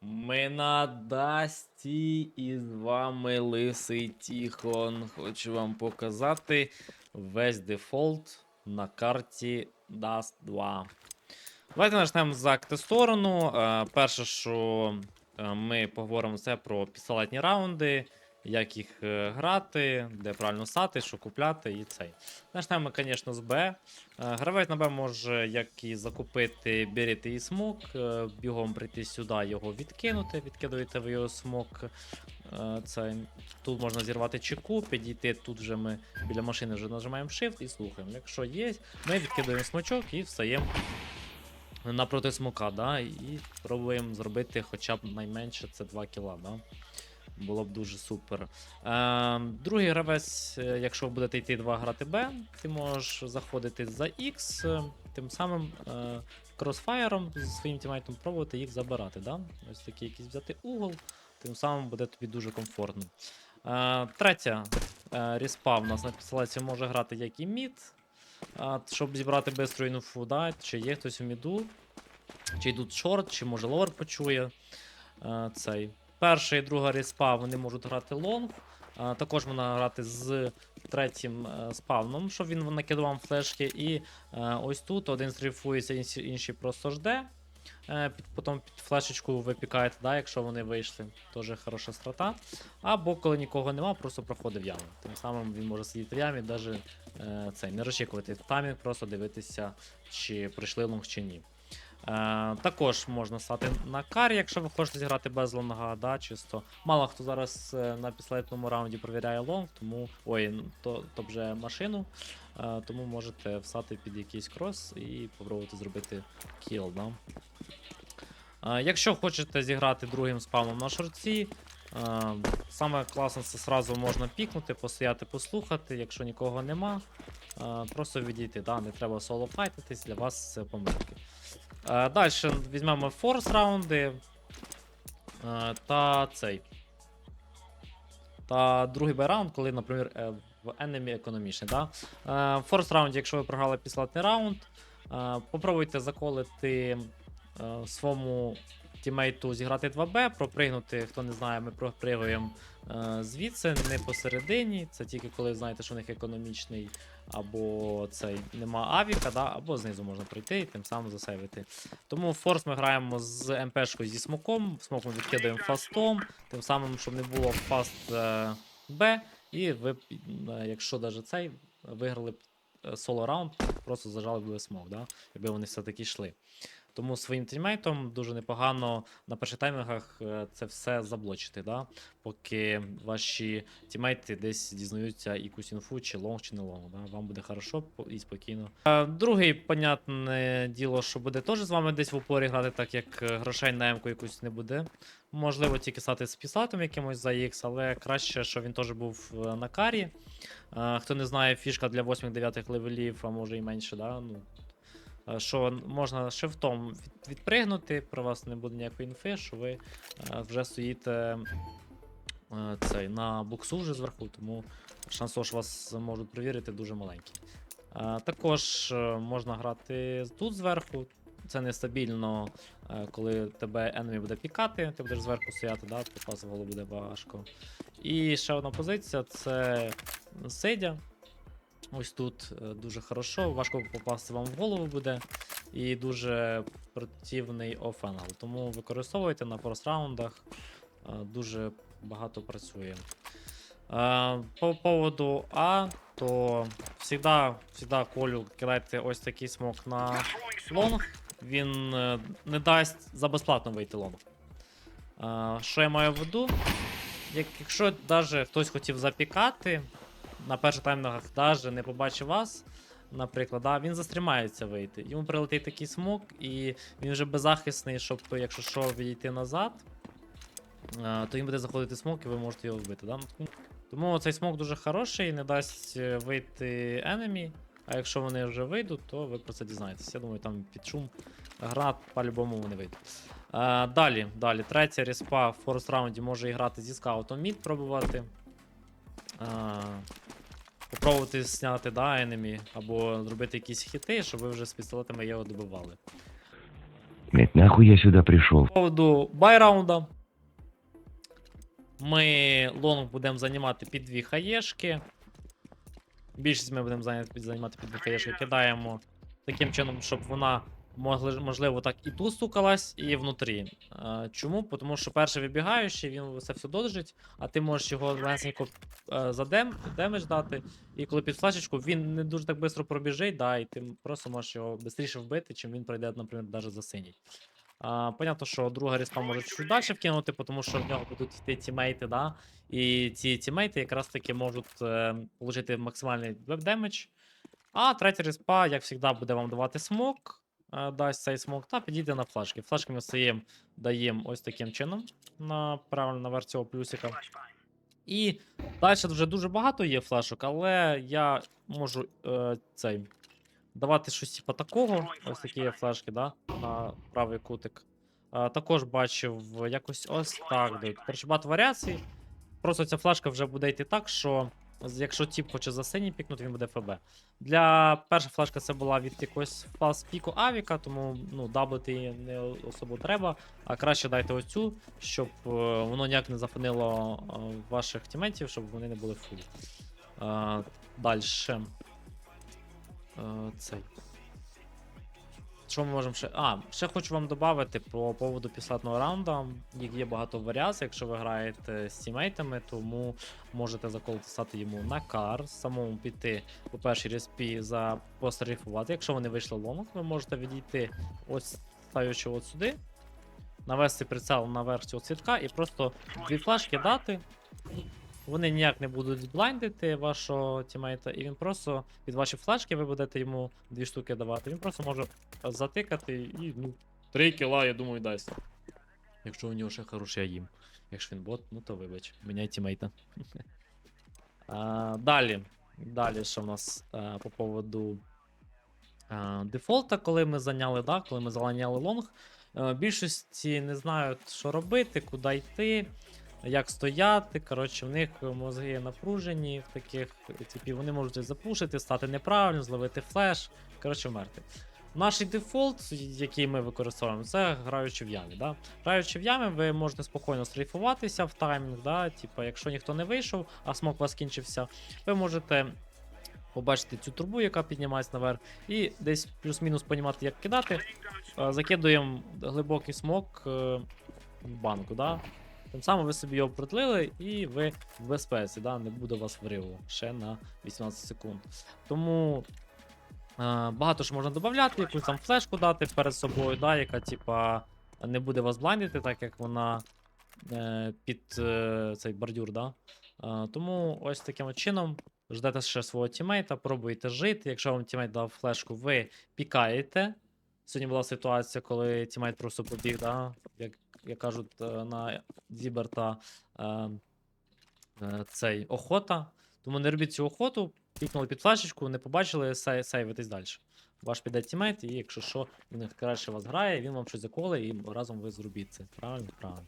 Ми на Дасті і з вами Лисий Тіхон. Хочу вам показати весь дефолт на карті Dust 2. Давайте почнемо з акти-сторону. Е, Перше, що е, ми поговоримо це про пістолетні раунди, як їх е, грати, де правильно стати, що купляти і цей. Почнемо, звісно, з Б. Е, Гравець на Б може як і закупити бірити і смок, е, бігом прийти сюди, його відкинути, відкидуєте ви його смок. Це, тут можна зірвати чеку, підійти, тут вже ми біля машини вже нажимаємо Shift і слухаємо. Якщо є, ми відкидуємо смочок і встаємо напроти смока, да, і пробуємо зробити хоча б найменше це 2 кіла. Да? Було б дуже супер. Е, другий гравець, е, якщо ви будете йти 2 грати Б, ти можеш заходити за X, е, тим самим е, кросфаєром зі своїм тімейтом пробувати їх забирати. Да? Ось такий якийсь взяти угол, тим самим буде тобі дуже комфортно. Е, третя е, ріспа в нас на пістолеті може грати як і мід, е, щоб зібрати бистру інфу, да? чи є хтось у міду, чи йдуть шорт, чи може лор почує е, цей. Перша і друга респа вони можуть грати лонг. Також можна грати з третім е, спавном, щоб він накидував флешки. І е, ось тут один стріфується, інший, просто жде. Е, потім під флешечку ви пікаєте, да, якщо вони вийшли. Теж хороша страта. Або коли нікого нема, просто проходить в яму. Тим самим він може сидіти в ямі, навіть цей, не розчікувати таймінг, просто дивитися, чи прийшли лонг чи ні. Е, також можна стати на карі, якщо ви хочете зіграти без лонга, да, чисто. Мало хто зараз е, на пістолетному раунді провіряє лонг, тому. Ой, то, то вже машину. Е, тому можете встати під якийсь крос і попробувати зробити кіл. Да? Якщо хочете зіграти другим спавном на шорті, е, саме класно це зразу можна пікнути, постояти, послухати, якщо нікого нема. Просто відійти, да? не треба соло файтитись, для вас це помилки. Е, Далі візьмемо форс раунди. Е, Та цей. Та другий байраунд, коли, наприклад, е, в enemy економічний. Да? Форс раунді, якщо ви програли пістолетний раунд, попробуйте заколити своєму тімейту зіграти 2Б, пропригнути, хто не знає, ми пропригуємо звідси, не посередині. Це тільки коли знаєте, що у них економічний або цей нема авіка, да, або знизу можна пройти і тим самим засейвити. Тому в форс ми граємо з МПшкою зі смоком, смоком відкидаємо фастом, тим самим, щоб не було фаст е, Б, і ви, е, якщо навіть цей виграли б е, соло раунд, просто зажали б смок, да, якби вони все-таки йшли. Тому своїм тіммейтом дуже непогано на перших таймінгах е, це все заблочити, да? поки ваші тімейти десь дізнаються якусь інфу, чи лонг, чи не лонг. Да? Вам буде хорошо і спокійно. Е, Другий, понятне діло, що буде теж з вами десь в упорі грати, так як е, грошей на М-ку якусь не буде. Можливо, тільки стати з пісатом якимось за X, але краще, щоб він теж був на карі. Хто не знає, фішка для 8-9 левелів, а може і менше, да? ну, що можна шифтом відпригнути, про вас не буде ніякої інфи, що ви е, вже стоїте е, цей, на буксу вже зверху, тому шанс, що вас можуть перевірити, дуже маленький. Е, Також е, можна грати тут зверху. Це нестабільно, е, коли тебе енемі буде пікати, ти будеш зверху стояти, да, попасти в голову буде важко. І ще одна позиція це сидя. Ось тут е, дуже хорошо, важко попасти вам в голову буде. І дуже противний офенал. Тому використовуйте на форс раундах. е, Дуже багато працює. Е, По поводу А, то всегда, всегда колю кидайте ось такий смок на лонг. Він не дасть за безплатно вийти лонг. Що я маю в виду? Якщо навіть хтось хотів запікати, на перших таймінгах навіть не побачив вас, наприклад, да, він застрімається вийти. Йому прилетить такий смок, і він вже беззахисний, щоб, якщо що, відійти назад, е, то він буде заходити смок, і ви можете його вбити. Да? Тому цей смок дуже хороший, не дасть е, вийти enemy, а якщо вони вже вийдуть, то ви про це дізнаєтесь. Я думаю, там під шум гранат по-любому вони вийдуть. Е, далі, далі, третя респа в форс раунді може грати зі скаутом мід пробувати. Попробувати зняти да, енемі, або зробити якісь хіти, щоб ви вже з пістолетами його добивали. Блять, нахуй я сюди прийшов. По поводу байраунда. Ми лонг будемо займати під дві хаєшки. Більшість ми будемо займати під дві хаєшки. Кидаємо таким чином, щоб вона можливо так і тут стукалась, і внутрі. Е, чому? Тому що перший вибігаючий, він це все доджить, а ти можеш його легенько е, задем, демедж дати. І коли під флешечку, він не дуже так швидко пробіжить, да, і ти просто можеш його швидше вбити, чим він пройде, наприклад, навіть за синій. А, понятно, що друга різка може чуть далі вкинути, тому що в нього будуть йти тімейти, да? І ці тімейти якраз таки можуть е, отримати максимальний веб-демедж. А третя респа, як завжди, буде вам давати смок, дасть цей смок, та підійде на флешки. Флешки ми стоїмо, даємо ось таким чином на правильно наверх цього плюсика. І далі вже дуже багато є флешок, але я можу е, цей давати щось типу такого. Ось такі є флешки, да? на правий кутик. А, також бачив якось ось так. Коротше, багато варіацій. Просто ця флешка вже буде йти так, що якщо тіп хоче за синій пікнути, він буде ФБ. Для перша флешка це була від якогось фас піку Авіка, тому ну, даблити її не особо треба. А краще дайте оцю, щоб е, воно ніяк не зафонило е, ваших тіментів, щоб вони не були фул. Е, Далі. Цей. Що ми можемо ще. А, ще хочу вам додати по поводу післатного раунда. Їх є багато варіацій, якщо ви граєте з тімейтами, тому можете заколити стати йому на кар, самому піти по першій респі за пострейфувати. Якщо вони вийшли лонг, ви можете відійти ось ставлячи от сюди, навести прицел наверх цього цвітка і просто дві флешки дати. Вони ніяк не будуть блайндити вашого тімейта, і він просто від вашої флешки ви будете йому дві штуки давати. Він просто може затикати і ну, три кіла, я думаю, дасть. Якщо у нього ще хороший аїм. Якщо він бот, ну то вибач, міняй тімейта. а, далі. Далі, що в нас а, по поводу а, дефолта, коли ми зайняли, да, коли ми зайняли лонг. е, Більшості не знають, що робити, куди йти як стояти. Коротше, в них мозги напружені в таких типів, вони можуть запушити, стати неправильно, зловити флеш. Коротше, вмерти. Наш дефолт, який ми використовуємо, це граючи в ямі. Да? Граючи в ямі, ви можете спокійно стрейфуватися в таймінг. Да? Типа, якщо ніхто не вийшов, а смок у вас кінчився, ви можете побачити цю трубу, яка піднімається наверх, і десь плюс-мінус понімати, як кидати. Е, Закидуємо глибокий смок е, в банку. Да? Тим самим ви собі його продлили, і ви в безпеці, да? не буде вас вриву ще на 18 секунд. Тому е, багато що можна додати, якусь там флешку дати перед собою, да? яка типа не буде вас блайндити, так як вона е, під е, цей бордюр. Да? Е, тому ось таким чином ждете ще свого тімейта, пробуйте жити. Якщо вам тімейт дав флешку, ви пікаєте. Сьогодні була ситуація, коли тімейт просто побіг, да? як, як кажуть е, на Зіберта е, е, цей охота. Тому не робіть цю охоту, пікнули під флешечку, не побачили, сей, сейвитесь далі. Ваш піде тімейт, і якщо що, він краще вас грає, він вам щось заколе, і разом ви зробіть це. Правильно? Правильно.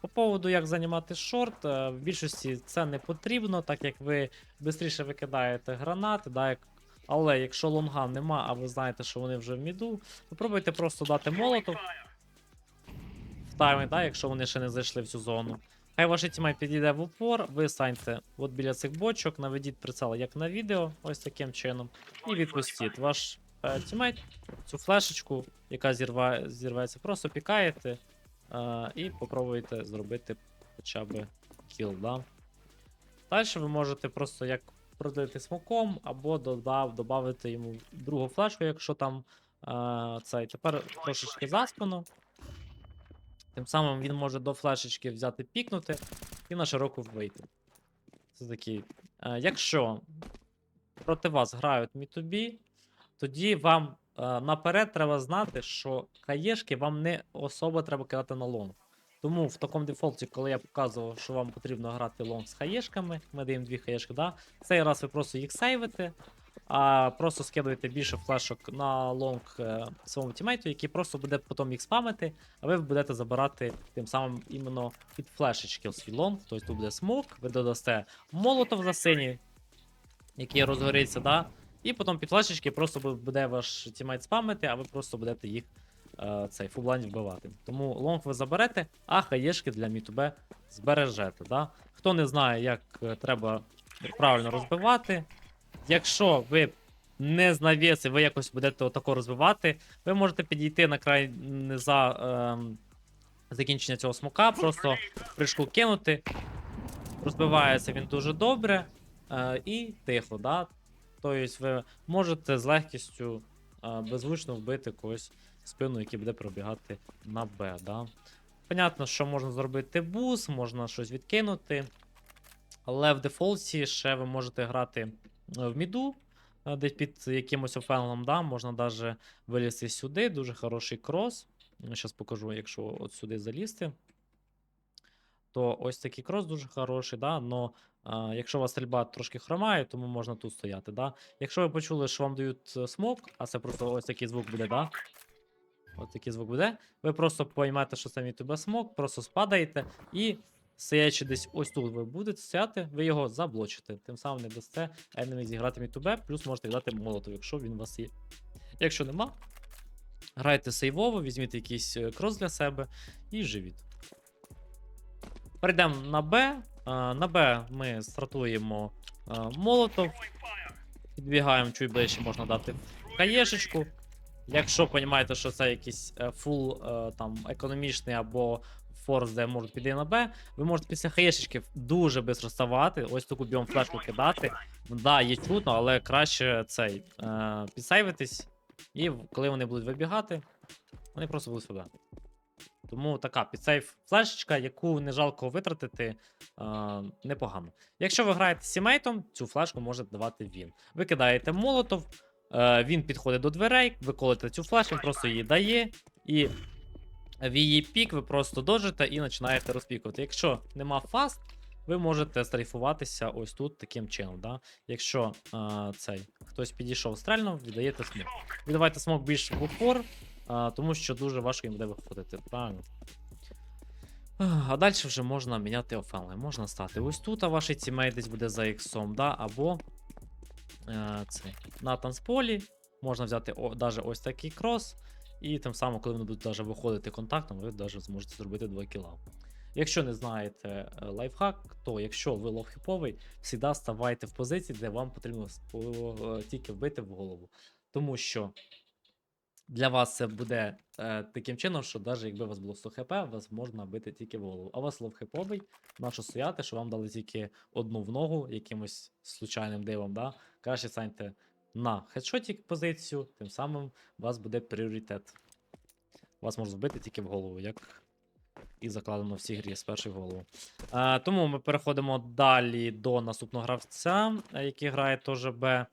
По поводу, як займати шорт, е, в більшості це не потрібно, так як ви швидше викидаєте гранати, да, як... але якщо лонга нема, а ви знаєте, що вони вже в міду, попробуйте просто дати молотов в таймінг, да, якщо вони ще не зайшли в цю зону. Хай ваш тімейт підійде в упор, ви станьте от біля цих бочок, наведіть прицел як на відео, ось таким чином, і відпустіть. Ваш е, тімейт цю флешечку, яка зірва, зірветься, просто пікаєте е, і попробуєте зробити хоча б кіл. Да? Далі ви можете просто як продлити смоком, або додав, додати йому другу флешку, якщо там е, цей. Тепер трошечки заспано. Тим самим він може до флешечки взяти пікнути і на широку вийти. Це такий. Е, якщо проти вас грають Мі-2B, тоді вам е, наперед треба знати, що хаєшки вам не особо треба кидати на лонг. Тому в такому дефолті, коли я показував, що вам потрібно грати лонг з хаєшками, ми даємо дві хаєшки, да? цей раз ви просто їх сейвите, а просто скидуєте більше флешок на лонг е, своєму тімейту, який просто буде потім їх спамити, а ви будете забирати тим самим іменно під флешечки свій лонг. Тобто тут буде смок, ви додасте молотов за синій, який розгориться, да? і потім під флешечки просто буде ваш тімейт спамити, а ви просто будете їх цей фублайн вбивати. Тому лонг ви заберете, а хаєшки для мітубе збережете. Да? Хто не знає, як е, треба правильно розбивати, якщо ви не з навіси, ви якось будете отако розбивати, ви можете підійти на край низа ем, закінчення цього смока, просто прыжку кинути. Розбивається він дуже добре е, і тихо, да? Тобто ви можете з легкістю е, беззвучно вбити когось спину, який буде пробігати на Б. Да? Понятно, що можна зробити бус, можна щось відкинути. Але в дефолті ще ви можете грати е, в міду, е, десь під якимось офенлом, да? можна навіть вилізти сюди, дуже хороший крос. Зараз покажу, якщо от сюди залізти. То ось такий крос дуже хороший, да? но а, якщо у вас стрільба трошки хромає, тому можна тут стояти. Да? Якщо ви почули, що вам дають е, смок, а це просто ось такий звук буде, да? Ось такий звук буде. Ви просто поймете, що це тебе смок, просто спадаєте і стоячи десь ось тут ви будете стояти, ви його заблочите. Тим самим не дасте енемі зіграти мій тубе, плюс можете віддати молотов, якщо він у вас є. Якщо нема, грайте сейвово, візьміть якийсь е, крос для себе і живіть. Перейдемо на Б. На Б ми стартуємо а, молотов. Підбігаємо чуть ближче, можна дати хаєшечку. Якщо розумієте, що це якийсь е, фул е, там економічний або форс, де можуть піти на Б, ви можете після хаєшечки дуже швидко ставати, ось таку біом флешку кидати. Да, є чутно, але краще цей е, підсейвитись, і коли вони будуть вибігати, вони просто будуть себе. Тому така підсейв флешечка, яку не жалко витратити, е, непогано. Якщо ви граєте з сімейтом, цю флешку може давати він. Ви кидаєте молотов, він підходить до дверей, ви колите цю флешку, він просто її дає, і в її пік ви просто дожите і починаєте розпікувати. Якщо нема фаст, ви можете стрейфуватися ось тут таким чином. Да? Якщо е, цей хтось підійшов стрельно, віддаєте смок. Віддавайте смок більш в упор, е, тому що дуже важко їм буде виходити. Правильно? А далі вже можна міняти офенли. Можна стати ось тут, а ваш тімейт десь буде за іксом, да? або е, цей, на танцполі. Можна взяти о, даже ось такий крос, і тим самим, коли вони будуть даже виходити контактом, ви даже зможете зробити 2 кіла. Якщо не знаєте е, лайфхак, то якщо ви ловхіповий, завжди ставайте в позиції, де вам потрібно е, тільки вбити в голову. Тому що для вас це буде е, таким чином, що навіть якби у вас було 100 хп, вас можна бити тільки в голову. А у вас ловхіповий, нащо стояти, що вам дали тільки одну в ногу якимось случайним дивом. Да? Краще станьте на хедшоті позицію, тим самим у вас буде пріоритет. Вас можна вбити тільки в голову, як і закладено в цій грі з першої голову. Е, тому ми переходимо далі до наступного гравця, який грає теж Б.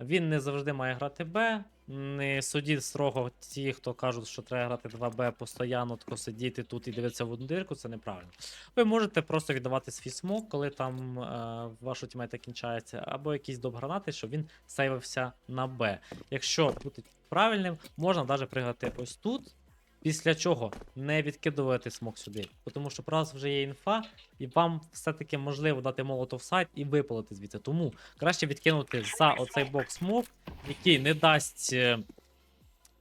Він не завжди має грати Б. Не судіть строго ті, хто кажуть, що треба грати 2Б постійно, тако сидіти тут і дивитися в одну дирку, це неправильно. Ви можете просто віддавати свій смок, коли там е, вашу тімейта кінчається, або якісь доп-гранати, щоб він сейвився на Б. Якщо бути правильним, можна навіть пригати ось тут. Після чого не відкидувати смок сюди. Тому що про вас вже є інфа, і вам все-таки можливо дати молотов сайт і випалити звідси. Тому краще відкинути за оцей бокс смок, який не дасть е,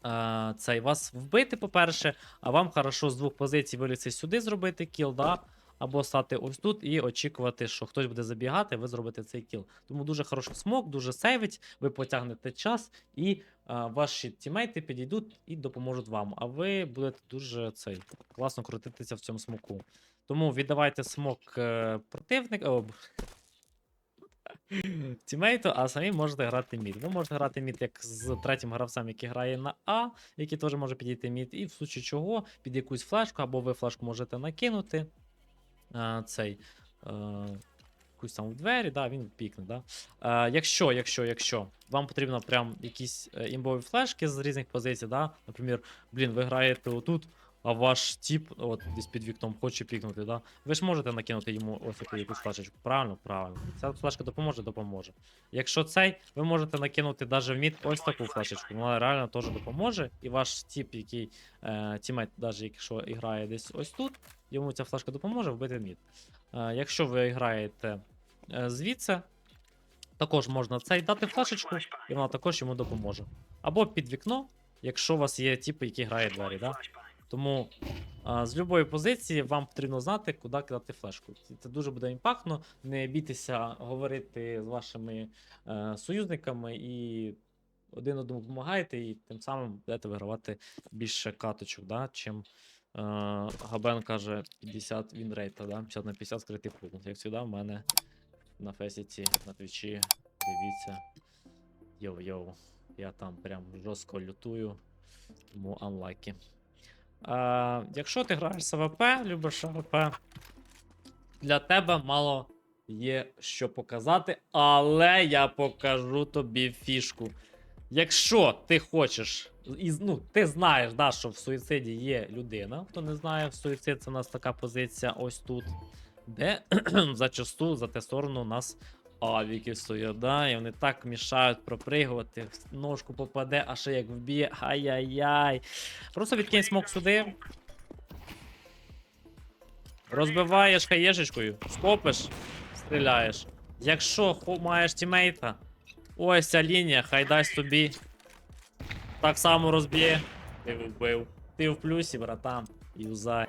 е, цей вас вбити, по-перше, а вам хорошо з двох позицій вилізти сюди зробити кіл, да? Або стати ось тут і очікувати, що хтось буде забігати, ви зробите цей кіл. Тому дуже хороший смок, дуже сейвить, ви потягнете час, і е, ваші тімейти підійдуть і допоможуть вам. А ви будете дуже цей класно крутитися в цьому смоку. Тому віддавайте смок е, противник. О, Тімейту, а самі можете грати мід. Ви можете грати мід як з третім гравцем, який грає на А, який теж може підійти мід, і в случаї чого під якусь флешку, або ви флешку можете накинути. А, цей. А, якусь там в двері, да, він пікне. Да? Е, якщо, якщо, якщо вам потрібно прям якісь е, імбові флешки з різних позицій, да? наприклад, блін, ви граєте отут, а ваш тіп, от десь під вікном хоче пікнути, да? ви ж можете накинути йому ось таку якусь флешечку. Правильно, правильно. Ця флешка допоможе, допоможе. Якщо цей, ви можете накинути навіть в мід ось таку флешечку. Вона реально теж допоможе. І ваш тіп, який е, тімейт, навіть якщо грає десь ось тут, йому ця флешка допоможе вбити мід. Е, якщо ви граєте е, звідси, також можна цей дати флешечку, і вона також йому допоможе. Або під вікно, якщо у вас є типи, які грають двері, да? Тому а, з будь-якої позиції вам потрібно знати, куди кидати флешку. Це- дуже буде імпактно. Не бійтеся говорити з вашими е, союзниками і один одному допомагаєте, і тим самим будете вигравати більше каточок, да, чим е, Габен каже 50 вінрейта, да? 50 на 50 скритий пул. Як завжди, в мене на фесіці, на твічі. Дивіться. Йоу-йоу. Я там прям жорстко лютую. Тому анлайки. А, якщо ти граєш з АВП, любиш АВП, для тебе мало є що показати, але я покажу тобі фішку. Якщо ти хочеш, і, ну, ти знаєш, да, що в суїциді є людина. Хто не знає, в суїцид це у нас така позиція ось тут, де зачасту за те сторону у нас авіки стоять, да, і вони так мішають пропригувати, ножку попаде, а ще як вб'є, ай-яй-яй. Просто відкинь смок сюди. Розбиваєш хаєшечкою, скопиш, стріляєш. Якщо маєш тімейта, ось ця лінія, хай дасть тобі. Так само розб'є. Ти вбив. Ти в плюсі, братан. Юзай.